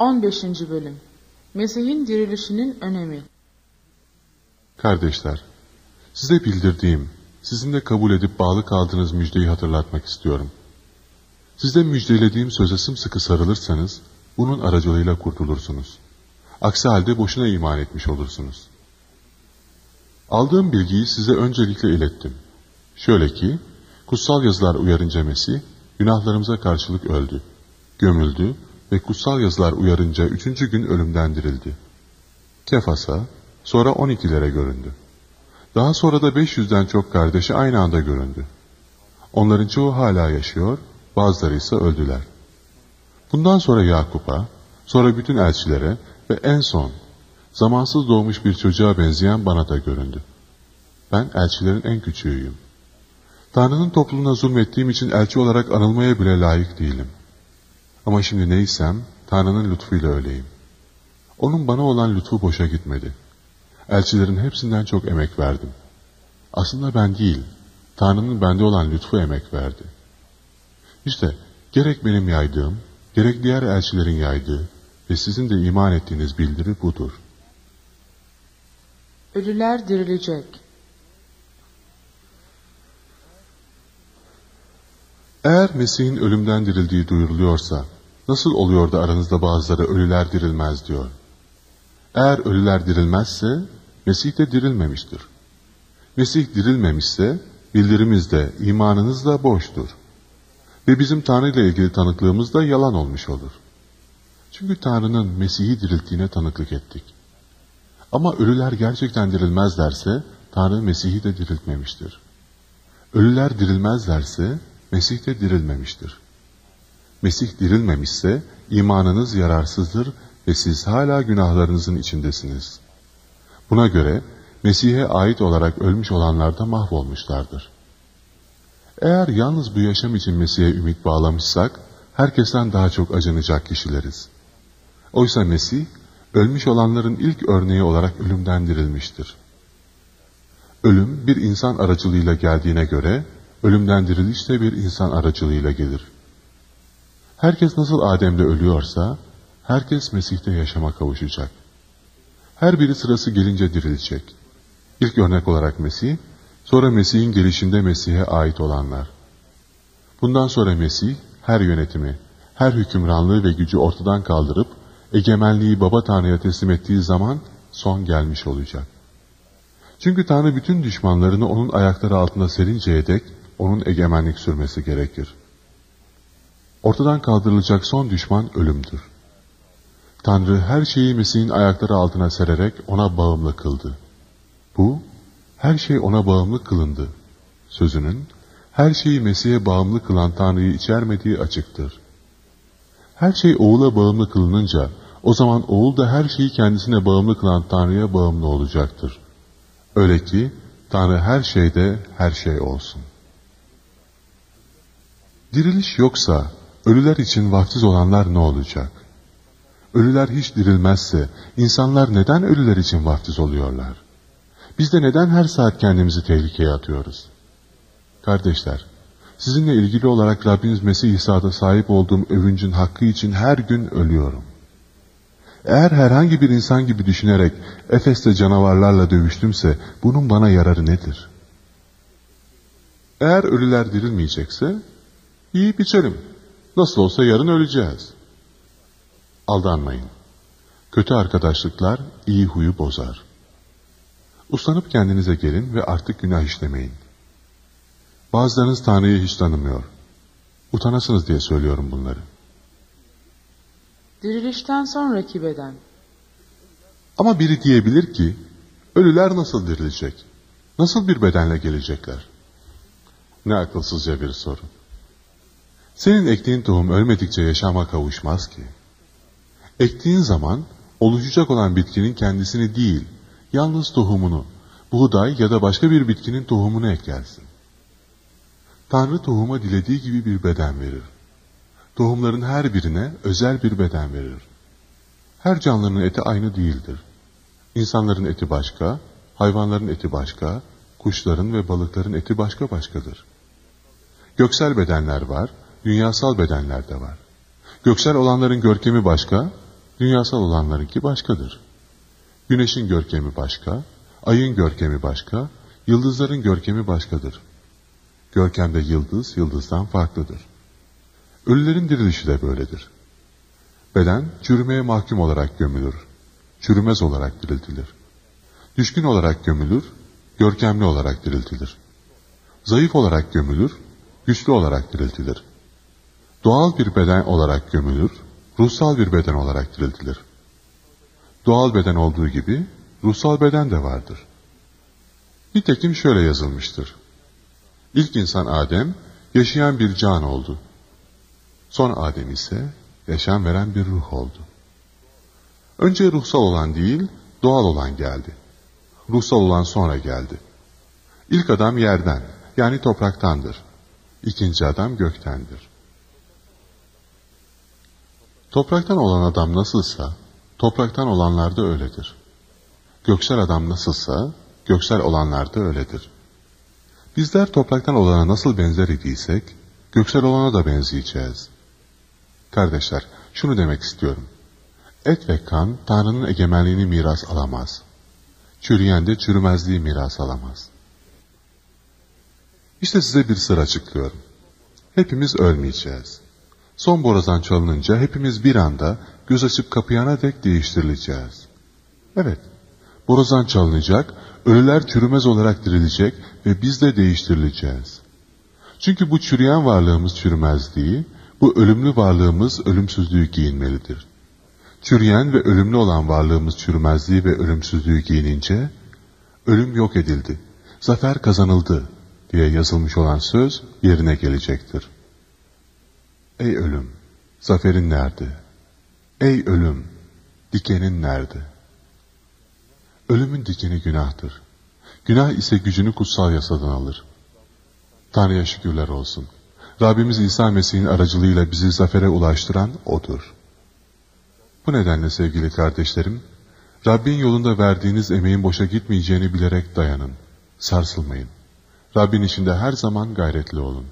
15. Bölüm Mesih'in dirilişinin önemi Kardeşler, size bildirdiğim, sizin de kabul edip bağlı kaldığınız müjdeyi hatırlatmak istiyorum. Size müjdelediğim söze sımsıkı sarılırsanız, bunun aracılığıyla kurtulursunuz. Aksi halde boşuna iman etmiş olursunuz. Aldığım bilgiyi size öncelikle ilettim. Şöyle ki, kutsal yazılar uyarınca Mesih, günahlarımıza karşılık öldü, gömüldü ve kutsal yazılar uyarınca üçüncü gün ölümden dirildi. Kefas'a, sonra on ikilere göründü. Daha sonra da beş yüzden çok kardeşi aynı anda göründü. Onların çoğu hala yaşıyor, bazıları ise öldüler. Bundan sonra Yakup'a, sonra bütün elçilere ve en son zamansız doğmuş bir çocuğa benzeyen bana da göründü. Ben elçilerin en küçüğüyüm. Tanrı'nın topluluğuna zulmettiğim için elçi olarak anılmaya bile layık değilim. Ama şimdi neysem Tanrı'nın lütfuyla öyleyim. Onun bana olan lütfu boşa gitmedi. Elçilerin hepsinden çok emek verdim. Aslında ben değil, Tanrı'nın bende olan lütfu emek verdi. İşte gerek benim yaydığım, gerek diğer elçilerin yaydığı ve sizin de iman ettiğiniz bildiri budur. Ölüler dirilecek. Eğer Mesih'in ölümden dirildiği duyuruluyorsa, nasıl oluyor da aranızda bazıları ölüler dirilmez diyor. Eğer ölüler dirilmezse, Mesih de dirilmemiştir. Mesih dirilmemişse, bildirimiz de, imanınız da boştur. Ve bizim Tanrı ile ilgili tanıklığımız da yalan olmuş olur. Çünkü Tanrı'nın Mesih'i dirilttiğine tanıklık ettik. Ama ölüler gerçekten dirilmezlerse, Tanrı Mesih'i de diriltmemiştir. Ölüler dirilmezlerse, Mesih de dirilmemiştir. Mesih dirilmemişse imanınız yararsızdır ve siz hala günahlarınızın içindesiniz. Buna göre Mesih'e ait olarak ölmüş olanlar da mahvolmuşlardır. Eğer yalnız bu yaşam için Mesih'e ümit bağlamışsak, herkesten daha çok acınacak kişileriz. Oysa Mesih, ölmüş olanların ilk örneği olarak ölümden dirilmiştir. Ölüm bir insan aracılığıyla geldiğine göre, ölümden diriliş de bir insan aracılığıyla gelir. Herkes nasıl Adem'de ölüyorsa, herkes Mesih'te yaşama kavuşacak. Her biri sırası gelince dirilecek. İlk örnek olarak Mesih, sonra Mesih'in gelişinde Mesih'e ait olanlar. Bundan sonra Mesih, her yönetimi, her hükümranlığı ve gücü ortadan kaldırıp, egemenliği Baba Tanrı'ya teslim ettiği zaman son gelmiş olacak. Çünkü Tanrı bütün düşmanlarını onun ayakları altında serinceye dek onun egemenlik sürmesi gerekir. Ortadan kaldırılacak son düşman ölümdür. Tanrı her şeyi Mesih'in ayakları altına sererek ona bağımlı kıldı. Bu, her şey ona bağımlı kılındı. Sözünün, her şeyi Mesih'e bağımlı kılan Tanrı'yı içermediği açıktır. Her şey oğula bağımlı kılınınca, o zaman oğul da her şeyi kendisine bağımlı kılan Tanrı'ya bağımlı olacaktır. Öyle ki, Tanrı her şeyde her şey olsun. Diriliş yoksa, ölüler için vaftiz olanlar ne olacak? Ölüler hiç dirilmezse, insanlar neden ölüler için vaftiz oluyorlar? Biz de neden her saat kendimizi tehlikeye atıyoruz? Kardeşler, sizinle ilgili olarak Rabbimiz Mesih İsa'da sahip olduğum övüncün hakkı için her gün ölüyorum. Eğer herhangi bir insan gibi düşünerek Efes'te canavarlarla dövüştümse bunun bana yararı nedir? Eğer ölüler dirilmeyecekse yiyip içelim. Nasıl olsa yarın öleceğiz. Aldanmayın. Kötü arkadaşlıklar iyi huyu bozar. Uslanıp kendinize gelin ve artık günah işlemeyin. Bazılarınız Tanrı'yı hiç tanımıyor. Utanasınız diye söylüyorum bunları. Dirilişten sonraki beden. Ama biri diyebilir ki, ölüler nasıl dirilecek? Nasıl bir bedenle gelecekler? Ne akılsızca bir soru. Senin ektiğin tohum ölmedikçe yaşama kavuşmaz ki. Ektiğin zaman oluşacak olan bitkinin kendisini değil, yalnız tohumunu, buğday ya da başka bir bitkinin tohumunu ekersin. Tanrı tohuma dilediği gibi bir beden verir. Tohumların her birine özel bir beden verir. Her canlının eti aynı değildir. İnsanların eti başka, hayvanların eti başka, kuşların ve balıkların eti başka başkadır. Göksel bedenler var, dünyasal bedenler de var. Göksel olanların görkemi başka, Dünyasal olanlarınki başkadır. Güneşin görkemi başka, ayın görkemi başka, yıldızların görkemi başkadır. Görkemde yıldız, yıldızdan farklıdır. Ölülerin dirilişi de böyledir. Beden çürümeye mahkum olarak gömülür. Çürümez olarak diriltilir. Düşkün olarak gömülür, görkemli olarak diriltilir. Zayıf olarak gömülür, güçlü olarak diriltilir. Doğal bir beden olarak gömülür, ruhsal bir beden olarak diriltilir. Doğal beden olduğu gibi ruhsal beden de vardır. Nitekim şöyle yazılmıştır. İlk insan Adem yaşayan bir can oldu. Son Adem ise yaşam veren bir ruh oldu. Önce ruhsal olan değil, doğal olan geldi. Ruhsal olan sonra geldi. İlk adam yerden, yani topraktandır. İkinci adam göktendir. Topraktan olan adam nasılsa, topraktan olanlar da öyledir. Göksel adam nasılsa, göksel olanlar da öyledir. Bizler topraktan olana nasıl benzer idiysek, göksel olana da benzeyeceğiz. Kardeşler, şunu demek istiyorum. Et ve kan, Tanrı'nın egemenliğini miras alamaz. Çürüyen de çürümezliği miras alamaz. İşte size bir sır açıklıyorum. Hepimiz ölmeyeceğiz. Son borazan çalınınca hepimiz bir anda göz açıp kapayana dek değiştirileceğiz. Evet, borazan çalınacak, ölüler çürümez olarak dirilecek ve biz de değiştirileceğiz. Çünkü bu çürüyen varlığımız çürümezliği, bu ölümlü varlığımız ölümsüzlüğü giyinmelidir. Çürüyen ve ölümlü olan varlığımız çürümezliği ve ölümsüzlüğü giyinince, ölüm yok edildi, zafer kazanıldı diye yazılmış olan söz yerine gelecektir. Ey ölüm, zaferin nerede? Ey ölüm, dikenin nerede? Ölümün dikeni günahtır. Günah ise gücünü kutsal yasadan alır. Tanrı'ya şükürler olsun. Rabbimiz İsa Mesih'in aracılığıyla bizi zafere ulaştıran O'dur. Bu nedenle sevgili kardeşlerim, Rabbin yolunda verdiğiniz emeğin boşa gitmeyeceğini bilerek dayanın. Sarsılmayın. Rabbin içinde her zaman gayretli olun.